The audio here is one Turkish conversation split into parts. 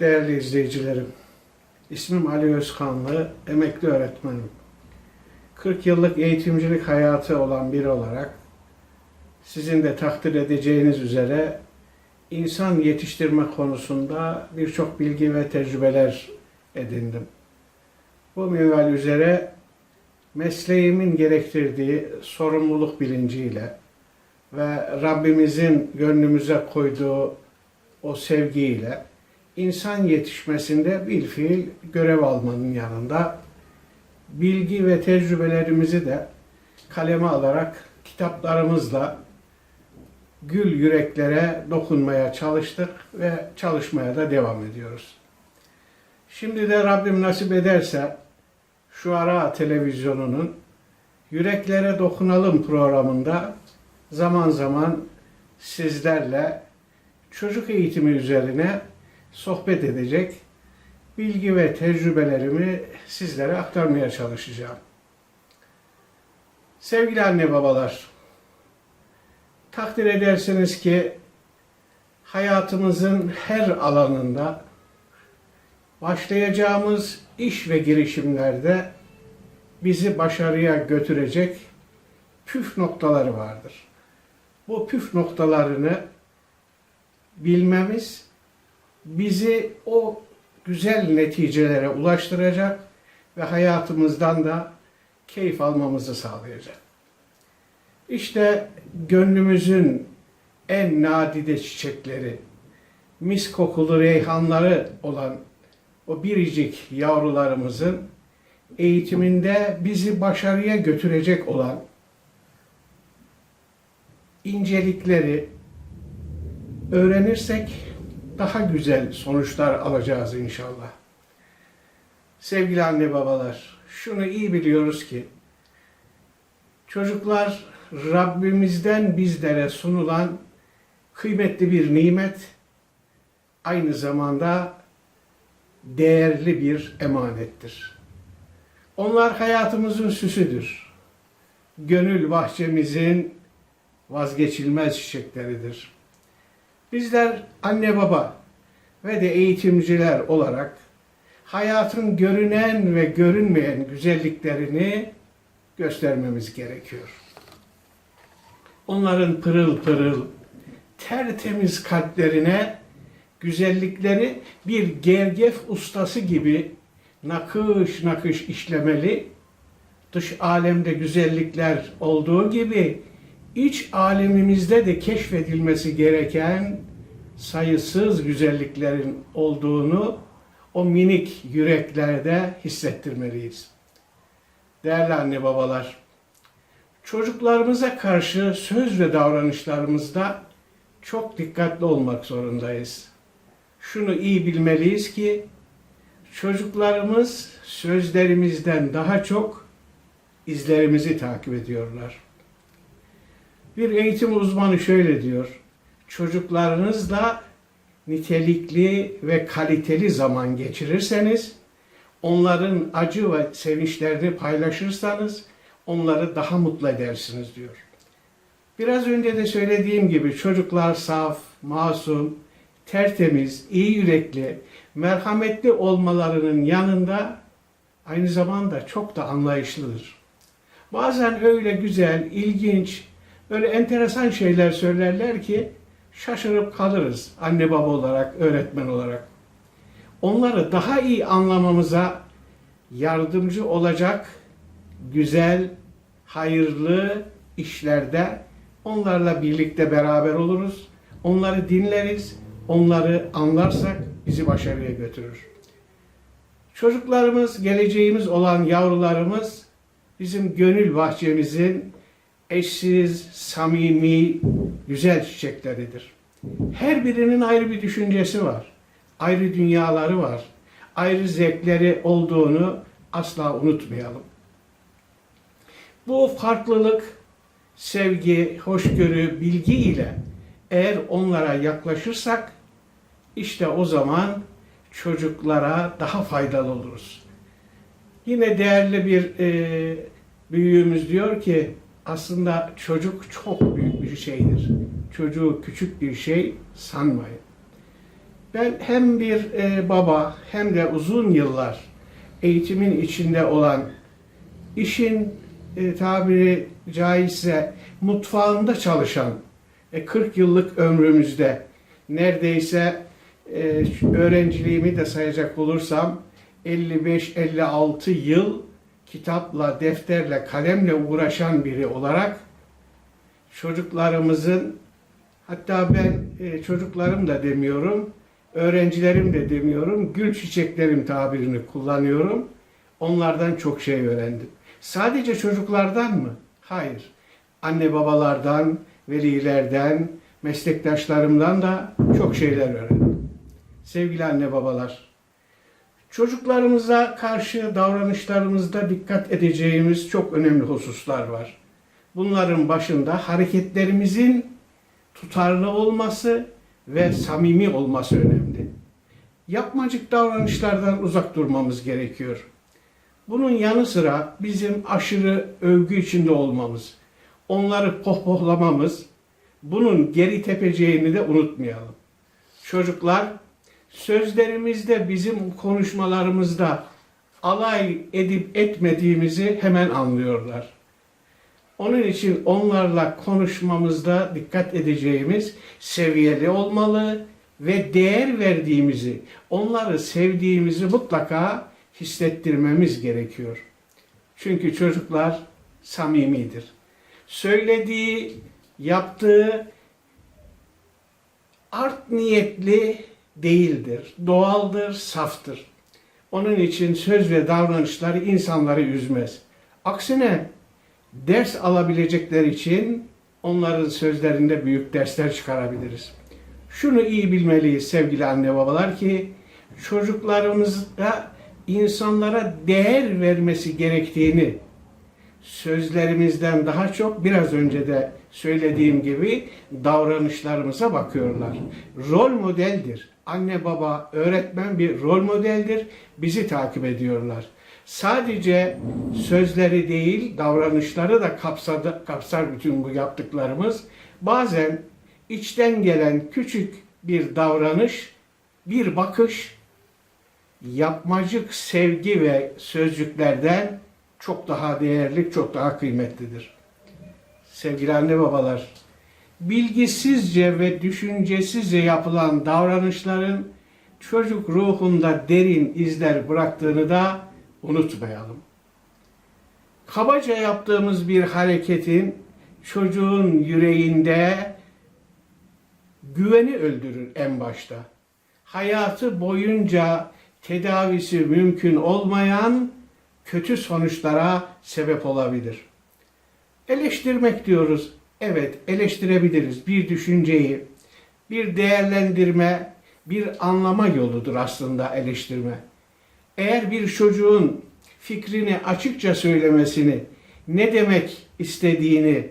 Değerli izleyicilerim, ismim Ali Özkanlı, emekli öğretmenim. 40 yıllık eğitimcilik hayatı olan biri olarak sizin de takdir edeceğiniz üzere insan yetiştirme konusunda birçok bilgi ve tecrübeler edindim. Bu minval üzere mesleğimin gerektirdiği sorumluluk bilinciyle ve Rabbimizin gönlümüze koyduğu o sevgiyle insan yetişmesinde bir fiil görev almanın yanında bilgi ve tecrübelerimizi de kaleme alarak kitaplarımızla gül yüreklere dokunmaya çalıştık ve çalışmaya da devam ediyoruz. Şimdi de Rabbim nasip ederse şu ara televizyonunun Yüreklere Dokunalım programında zaman zaman sizlerle çocuk eğitimi üzerine sohbet edecek bilgi ve tecrübelerimi sizlere aktarmaya çalışacağım. Sevgili anne babalar, takdir edersiniz ki hayatımızın her alanında başlayacağımız iş ve girişimlerde bizi başarıya götürecek püf noktaları vardır. Bu püf noktalarını bilmemiz bizi o güzel neticelere ulaştıracak ve hayatımızdan da keyif almamızı sağlayacak. İşte gönlümüzün en nadide çiçekleri, mis kokulu reyhanları olan o biricik yavrularımızın eğitiminde bizi başarıya götürecek olan incelikleri öğrenirsek daha güzel sonuçlar alacağız inşallah. Sevgili anne babalar, şunu iyi biliyoruz ki çocuklar Rabbimizden bizlere sunulan kıymetli bir nimet, aynı zamanda değerli bir emanettir. Onlar hayatımızın süsüdür. Gönül bahçemizin vazgeçilmez çiçekleridir. Bizler anne baba ve de eğitimciler olarak hayatın görünen ve görünmeyen güzelliklerini göstermemiz gerekiyor. Onların pırıl pırıl, tertemiz kalplerine güzellikleri bir gergef ustası gibi nakış nakış işlemeli, dış alemde güzellikler olduğu gibi iç alemimizde de keşfedilmesi gereken sayısız güzelliklerin olduğunu o minik yüreklerde hissettirmeliyiz. Değerli anne babalar, çocuklarımıza karşı söz ve davranışlarımızda çok dikkatli olmak zorundayız. Şunu iyi bilmeliyiz ki çocuklarımız sözlerimizden daha çok izlerimizi takip ediyorlar. Bir eğitim uzmanı şöyle diyor. Çocuklarınızla nitelikli ve kaliteli zaman geçirirseniz, onların acı ve sevinçlerini paylaşırsanız onları daha mutlu edersiniz diyor. Biraz önce de söylediğim gibi çocuklar saf, masum, tertemiz, iyi yürekli, merhametli olmalarının yanında aynı zamanda çok da anlayışlıdır. Bazen öyle güzel, ilginç, böyle enteresan şeyler söylerler ki şaşırıp kalırız anne baba olarak, öğretmen olarak. Onları daha iyi anlamamıza yardımcı olacak güzel, hayırlı işlerde onlarla birlikte beraber oluruz. Onları dinleriz, onları anlarsak bizi başarıya götürür. Çocuklarımız, geleceğimiz olan yavrularımız bizim gönül bahçemizin eşsiz, samimi, güzel çiçekleridir. Her birinin ayrı bir düşüncesi var. Ayrı dünyaları var. Ayrı zevkleri olduğunu asla unutmayalım. Bu farklılık, sevgi, hoşgörü, bilgi ile eğer onlara yaklaşırsak işte o zaman çocuklara daha faydalı oluruz. Yine değerli bir e, büyüğümüz diyor ki aslında çocuk çok büyük bir şeydir. Çocuğu küçük bir şey sanmayın. Ben hem bir e, baba hem de uzun yıllar eğitimin içinde olan işin e, tabiri caizse mutfağında çalışan e, 40 yıllık ömrümüzde neredeyse e, öğrenciliğimi de sayacak olursam 55-56 yıl kitapla, defterle, kalemle uğraşan biri olarak çocuklarımızın hatta ben e, çocuklarım da demiyorum, öğrencilerim de demiyorum, gül çiçeklerim tabirini kullanıyorum. Onlardan çok şey öğrendim. Sadece çocuklardan mı? Hayır. Anne babalardan, velilerden, meslektaşlarımdan da çok şeyler öğrendim. Sevgili anne babalar, çocuklarımıza karşı davranışlarımızda dikkat edeceğimiz çok önemli hususlar var. Bunların başında hareketlerimizin tutarlı olması ve samimi olması önemli. Yapmacık davranışlardan uzak durmamız gerekiyor. Bunun yanı sıra bizim aşırı övgü içinde olmamız, onları pohpohlamamız, bunun geri tepeceğini de unutmayalım. Çocuklar sözlerimizde bizim konuşmalarımızda alay edip etmediğimizi hemen anlıyorlar. Onun için onlarla konuşmamızda dikkat edeceğimiz seviyeli olmalı ve değer verdiğimizi, onları sevdiğimizi mutlaka hissettirmemiz gerekiyor. Çünkü çocuklar samimidir. Söylediği, yaptığı art niyetli değildir. Doğaldır, saftır. Onun için söz ve davranışları insanları üzmez. Aksine ders alabilecekler için onların sözlerinde büyük dersler çıkarabiliriz. Şunu iyi bilmeliyiz sevgili anne babalar ki çocuklarımızda insanlara değer vermesi gerektiğini sözlerimizden daha çok biraz önce de söylediğim gibi davranışlarımıza bakıyorlar. Rol modeldir. Anne baba, öğretmen bir rol modeldir. Bizi takip ediyorlar. Sadece sözleri değil, davranışları da kapsadı, kapsar bütün bu yaptıklarımız. Bazen içten gelen küçük bir davranış, bir bakış, yapmacık sevgi ve sözcüklerden çok daha değerli, çok daha kıymetlidir. Sevgili anne babalar, bilgisizce ve düşüncesizce yapılan davranışların çocuk ruhunda derin izler bıraktığını da unutmayalım. Kabaca yaptığımız bir hareketin çocuğun yüreğinde güveni öldürür en başta. Hayatı boyunca tedavisi mümkün olmayan kötü sonuçlara sebep olabilir. Eleştirmek diyoruz. Evet, eleştirebiliriz bir düşünceyi. Bir değerlendirme, bir anlama yoludur aslında eleştirme. Eğer bir çocuğun fikrini açıkça söylemesini, ne demek istediğini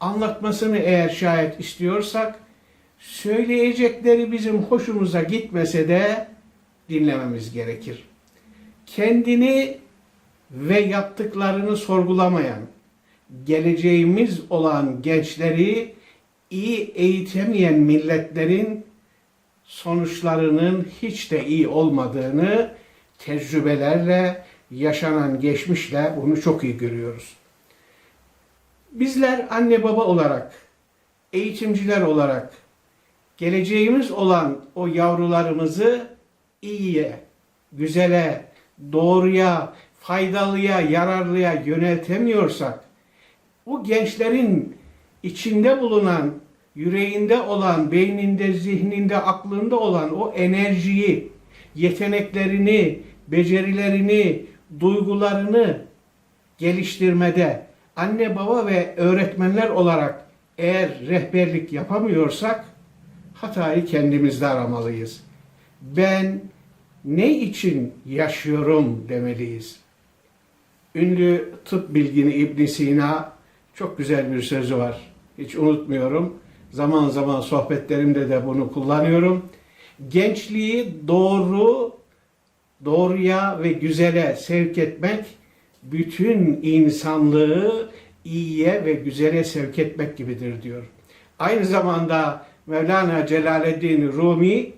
anlatmasını eğer şayet istiyorsak, söyleyecekleri bizim hoşumuza gitmese de dinlememiz gerekir. Kendini ve yaptıklarını sorgulamayan, geleceğimiz olan gençleri iyi eğitemeyen milletlerin sonuçlarının hiç de iyi olmadığını tecrübelerle, yaşanan geçmişle bunu çok iyi görüyoruz. Bizler anne baba olarak, eğitimciler olarak geleceğimiz olan o yavrularımızı iyiye, güzele, doğruya, faydalıya, yararlıya yöneltemiyorsak, bu gençlerin içinde bulunan, yüreğinde olan, beyninde, zihninde, aklında olan o enerjiyi, yeteneklerini, becerilerini, duygularını geliştirmede anne baba ve öğretmenler olarak eğer rehberlik yapamıyorsak hatayı kendimizde aramalıyız. Ben ne için yaşıyorum demeliyiz. Ünlü tıp bilgini İbn Sina çok güzel bir sözü var. Hiç unutmuyorum. Zaman zaman sohbetlerimde de bunu kullanıyorum. Gençliği doğru, doğruya ve güzele sevk etmek, bütün insanlığı iyiye ve güzele sevk etmek gibidir diyor. Aynı zamanda Mevlana Celaleddin Rumi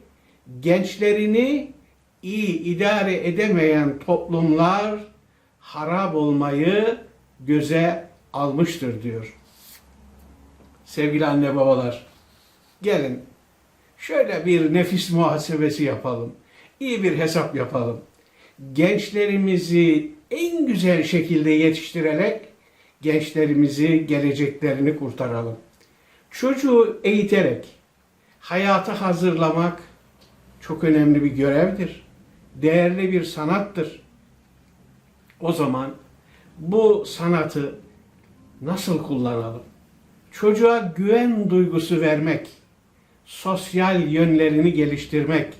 gençlerini iyi idare edemeyen toplumlar harap olmayı göze almıştır diyor. Sevgili anne babalar, gelin şöyle bir nefis muhasebesi yapalım. İyi bir hesap yapalım. Gençlerimizi en güzel şekilde yetiştirerek gençlerimizi geleceklerini kurtaralım. Çocuğu eğiterek hayata hazırlamak çok önemli bir görevdir. Değerli bir sanattır. O zaman bu sanatı nasıl kullanalım? Çocuğa güven duygusu vermek, sosyal yönlerini geliştirmek,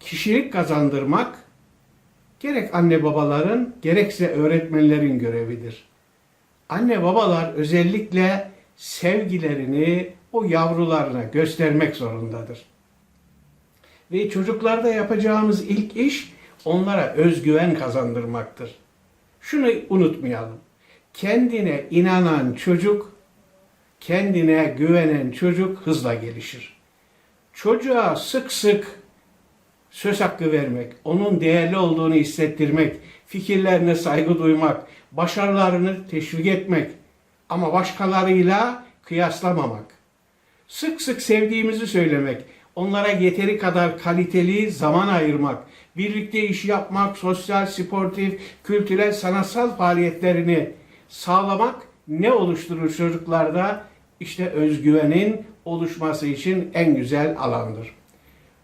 kişilik kazandırmak gerek anne babaların gerekse öğretmenlerin görevidir. Anne babalar özellikle sevgilerini o yavrularına göstermek zorundadır. Ve çocuklarda yapacağımız ilk iş onlara özgüven kazandırmaktır. Şunu unutmayalım. Kendine inanan çocuk, kendine güvenen çocuk hızla gelişir. Çocuğa sık sık söz hakkı vermek, onun değerli olduğunu hissettirmek, fikirlerine saygı duymak, başarılarını teşvik etmek ama başkalarıyla kıyaslamamak. Sık sık sevdiğimizi söylemek, onlara yeteri kadar kaliteli zaman ayırmak, birlikte iş yapmak, sosyal, sportif, kültürel, sanatsal faaliyetlerini sağlamak ne oluşturur çocuklarda? İşte özgüvenin oluşması için en güzel alandır.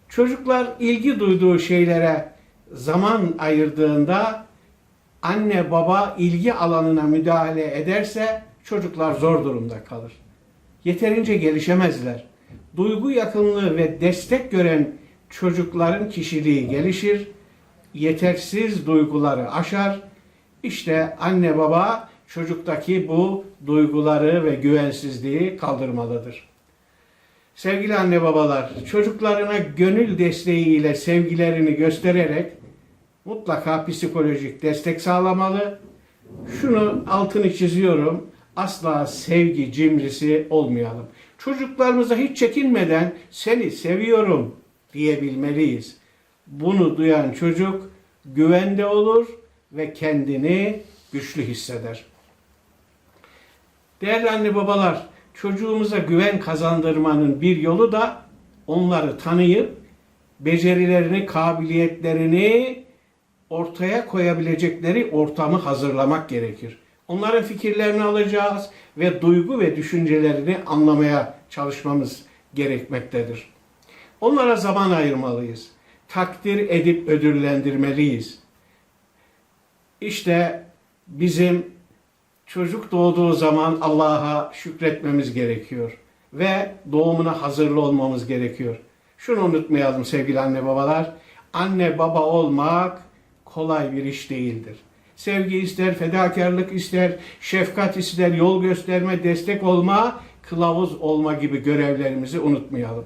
Çocuklar ilgi duyduğu şeylere zaman ayırdığında anne baba ilgi alanına müdahale ederse çocuklar zor durumda kalır. Yeterince gelişemezler. Duygu yakınlığı ve destek gören çocukların kişiliği gelişir. Yetersiz duyguları aşar. İşte anne baba çocuktaki bu duyguları ve güvensizliği kaldırmalıdır. Sevgili anne babalar, çocuklarına gönül desteğiyle sevgilerini göstererek mutlaka psikolojik destek sağlamalı. Şunu altını çiziyorum. Asla sevgi cimrisi olmayalım. Çocuklarımıza hiç çekinmeden seni seviyorum diyebilmeliyiz. Bunu duyan çocuk güvende olur ve kendini güçlü hisseder. Değerli anne babalar, çocuğumuza güven kazandırmanın bir yolu da onları tanıyıp becerilerini, kabiliyetlerini ortaya koyabilecekleri ortamı hazırlamak gerekir. Onların fikirlerini alacağız ve duygu ve düşüncelerini anlamaya çalışmamız gerekmektedir. Onlara zaman ayırmalıyız. Takdir edip ödüllendirmeliyiz. İşte bizim çocuk doğduğu zaman Allah'a şükretmemiz gerekiyor ve doğumuna hazırlı olmamız gerekiyor. Şunu unutmayalım sevgili anne babalar. Anne baba olmak kolay bir iş değildir. Sevgi ister, fedakarlık ister, şefkat ister, yol gösterme, destek olma, kılavuz olma gibi görevlerimizi unutmayalım.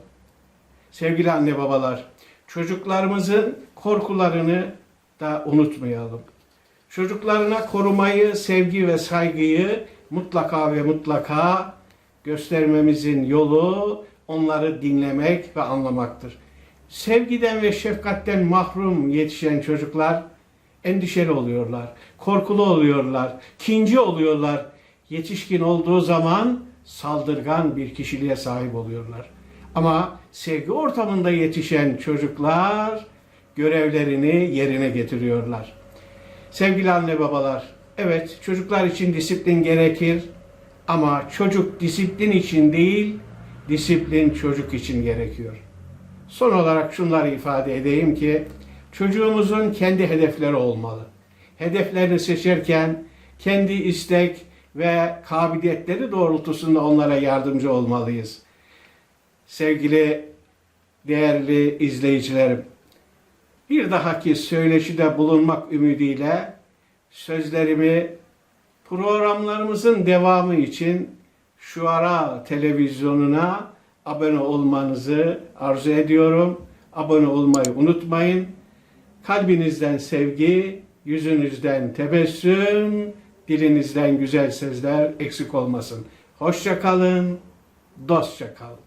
Sevgili anne babalar, çocuklarımızın korkularını da unutmayalım. Çocuklarına korumayı, sevgi ve saygıyı mutlaka ve mutlaka göstermemizin yolu onları dinlemek ve anlamaktır. Sevgiden ve şefkatten mahrum yetişen çocuklar endişeli oluyorlar, korkulu oluyorlar, kinci oluyorlar. Yetişkin olduğu zaman saldırgan bir kişiliğe sahip oluyorlar. Ama sevgi ortamında yetişen çocuklar görevlerini yerine getiriyorlar. Sevgili anne babalar, evet çocuklar için disiplin gerekir ama çocuk disiplin için değil, disiplin çocuk için gerekiyor. Son olarak şunları ifade edeyim ki çocuğumuzun kendi hedefleri olmalı. Hedeflerini seçerken kendi istek ve kabiliyetleri doğrultusunda onlara yardımcı olmalıyız. Sevgili değerli izleyicilerim, bir dahaki söyleşide bulunmak ümidiyle sözlerimi programlarımızın devamı için şu ara televizyonuna abone olmanızı arzu ediyorum. Abone olmayı unutmayın. Kalbinizden sevgi, yüzünüzden tebessüm, dilinizden güzel sözler eksik olmasın. Hoşça kalın, dostça kalın.